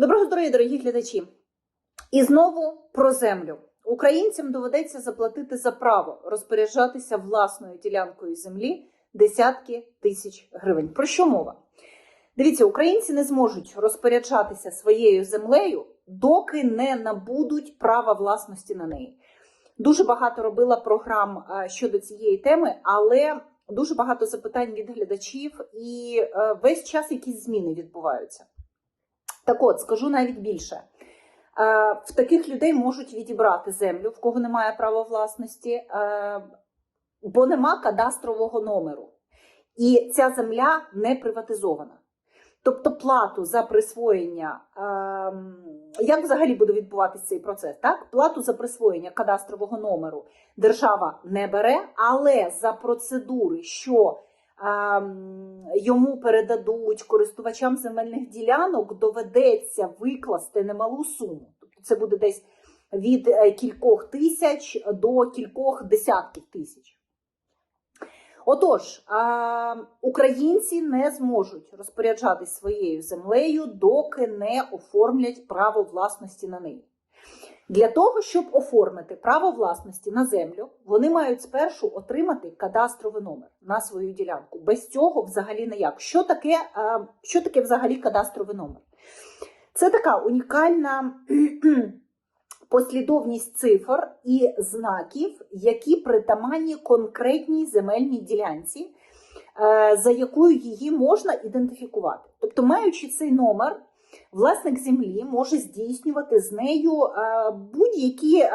Доброго здоров'я, дорогі глядачі! І знову про землю. Українцям доведеться заплатити за право розпоряджатися власною ділянкою землі десятки тисяч гривень. Про що мова? Дивіться, українці не зможуть розпоряджатися своєю землею, доки не набудуть права власності на неї. Дуже багато робила програм е, щодо цієї теми, але дуже багато запитань від глядачів, і е, весь час якісь зміни відбуваються. Так от, скажу навіть більше. Е, В таких людей можуть відібрати землю, в кого немає права власності, е, бо нема кадастрового номеру. І ця земля не приватизована. Тобто плату за присвоєння, ем, як взагалі буде відбуватися цей процес? Так? Плату за присвоєння кадастрового номеру держава не бере, але за процедури, що йому передадуть користувачам земельних ділянок, доведеться викласти немалу суму. Тобто це буде десь від е, кількох тисяч до кількох десятків тисяч. Отож, українці не зможуть розпоряджатись своєю землею, доки не оформлять право власності на неї. Для того, щоб оформити право власності на землю, вони мають спершу отримати кадастровий номер на свою ділянку. Без цього взагалі ніяк. Що таке, а, що таке взагалі кадастровий номер? Це така унікальна послідовність цифр і знаків, які притаманні конкретній земельній ділянці, е, за якою її можна ідентифікувати. Тобто, маючи цей номер, власник землі може здійснювати з нею е, будь-які е,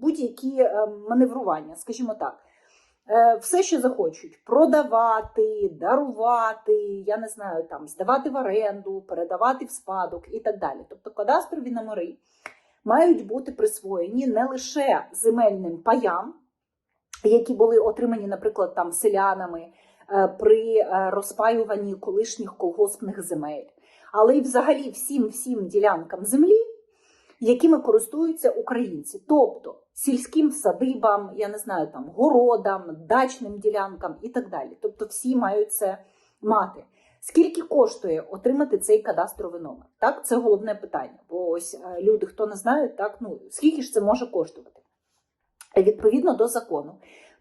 будь-які маневрування, скажімо так. Все, що захочуть, продавати, дарувати, я не знаю, там здавати в оренду, передавати в спадок і так далі. Тобто кадастрові номери мають бути присвоєні не лише земельним паям, які були отримані, наприклад, там селянами при розпаюванні колишніх колгоспних земель, але й взагалі всім всім ділянкам землі, якими користуються українці, тобто сільським садибам, я не знаю, там городам, дачним ділянкам і так далі. Тобто, всі мають це мати. Скільки коштує отримати цей кадастровий номер? Так, це головне питання. Бо ось е, люди, хто не знають, так ну скільки ж це може коштувати? Відповідно до закону,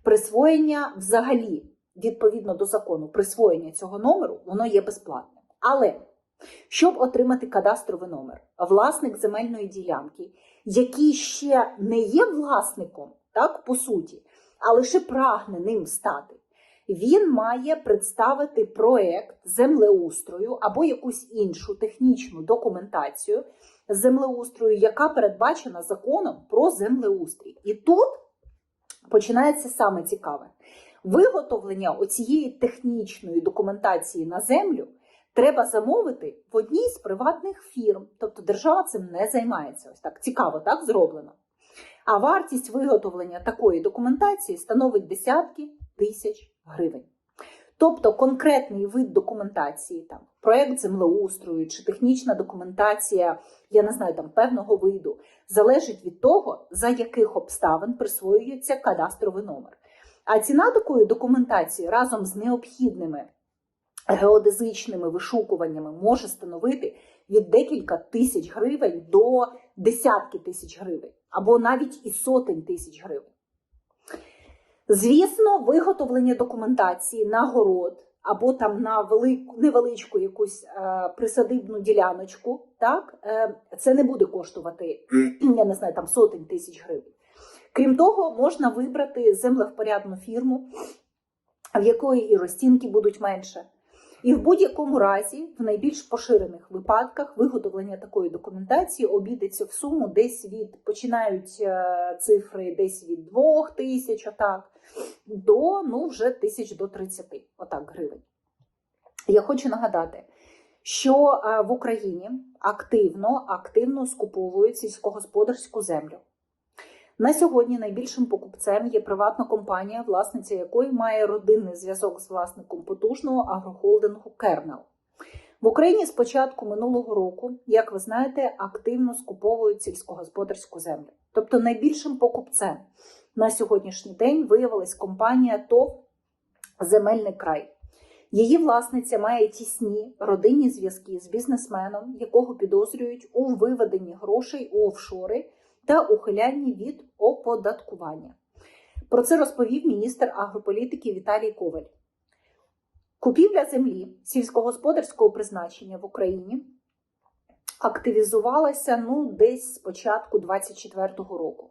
присвоєння взагалі, відповідно до закону, присвоєння цього номеру, воно є безплатним. Але щоб отримати кадастровий номер, власник земельної ділянки, який ще не є власником, так, по суті, а лише прагне ним стати, він має представити проект землеустрою або якусь іншу технічну документацію землеустрою, яка передбачена законом про землеустрій. І тут починається саме цікаве. Виготовлення оцієї технічної документації на землю треба замовити в одній з приватних фірм, тобто держава цим не займається. Ось так цікаво, так зроблено. А вартість виготовлення такої документації становить десятки тисяч гривень. Тобто конкретний вид документації, там проект землеустрою чи технічна документація, я не знаю, там певного виду, залежить від того, за яких обставин присвоюється кадастровий номер. А ціна такої документації разом з необхідними геодезичними вишукуваннями може становити від декілька тисяч гривень до десятки тисяч гривень, або навіть і сотень тисяч гривень. Звісно, виготовлення документації на город або там на велику невеличку якусь е, присадибну діляночку, так, е, це не буде коштувати, я не знаю, там сотень тисяч гривень. Крім того, можна вибрати землевпорядну фірму, в якої і розцінки будуть менше. І в будь-якому разі, в найбільш поширених випадках, виготовлення такої документації обійдеться в суму десь від починають е, цифри десь від 2 тисяч, отак, до ну, вже тисяч до 30 отак, гривень. Я хочу нагадати, що е, в Україні активно, активно скуповують сільськогосподарську землю. На сьогодні найбільшим покупцем є приватна компанія, власниця якої має родинний зв'язок з власником потужного агрохолдингу Кернел. В Україні з початку минулого року, як ви знаєте, активно скуповують сільськогосподарську землю. Тобто найбільшим покупцем на сьогоднішній день виявилась компанія ТОВ Земельний край, Її власниця має тісні родинні зв'язки з бізнесменом, якого підозрюють у виведенні грошей у офшори та ухилянні від оподаткування. Про це розповів міністр агрополітики Віталій Коваль. Купівля землі сільськогосподарського призначення в Україні активізувалася ну, десь з початку 24-го року.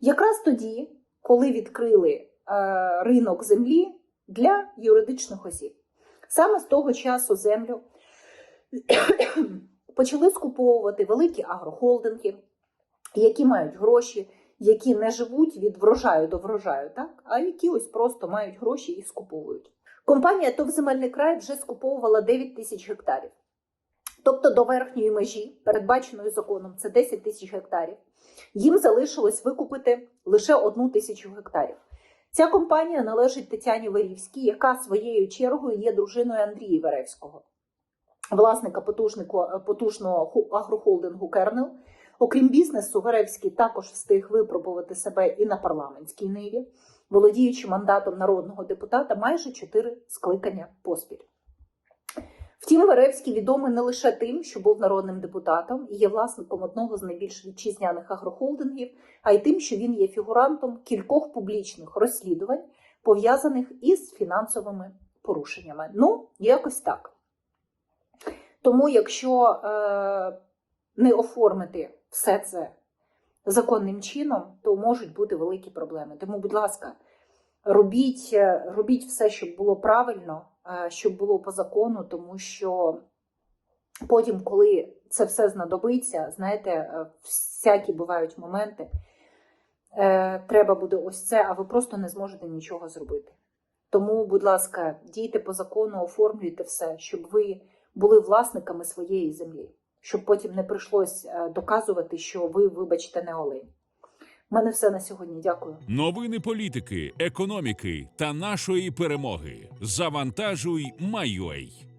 Якраз тоді, коли відкрили е, ринок землі для юридичних осіб. Саме з того часу землю почали скуповувати великі агрохолдинги, які мають гроші, які не живуть від врожаю до врожаю, так? а які ось просто мають гроші і скуповують. Компанія ТОВ «Земельний край вже скуповувала 9 тисяч гектарів. Тобто до верхньої межі, передбаченої законом, це 10 тисяч гектарів. Їм залишилось викупити лише одну тисячу гектарів. Ця компанія належить Тетяні Варівській, яка своєю чергою є дружиною Андрія Варевського, власника потужного агрохолдингу Кернел. Окрім бізнесу, Варевський також встиг випробувати себе і на парламентській ниві, володіючи мандатом народного депутата майже чотири скликання поспіль. Втім, Варевський відомий не лише тим, що був народним депутатом і є власником одного з найбільш вітчизняних агрохолдингів, а й тим, що він є фігурантом кількох публічних розслідувань, пов'язаних із фінансовими порушеннями. Ну, якось так. Тому, якщо е, не оформити все це законним чином, то можуть бути великі проблеми. Тому, будь ласка, робіть, е, робіть все, щоб було правильно, е, щоб було по закону, тому що потім, коли це все знадобиться, знаєте, е, всякі бувають моменти, треба буде ось це, а ви просто не зможете нічого зробити. Тому, будь ласка, дійте по закону, оформлюйте все, щоб ви були власниками своєї землі, щоб потім не прийшлось е, доказувати, що ви, вибачте, не олень. У мене все на сьогодні. Дякую. Новини політики, економіки та нашої перемоги. Завантажуй, Майой.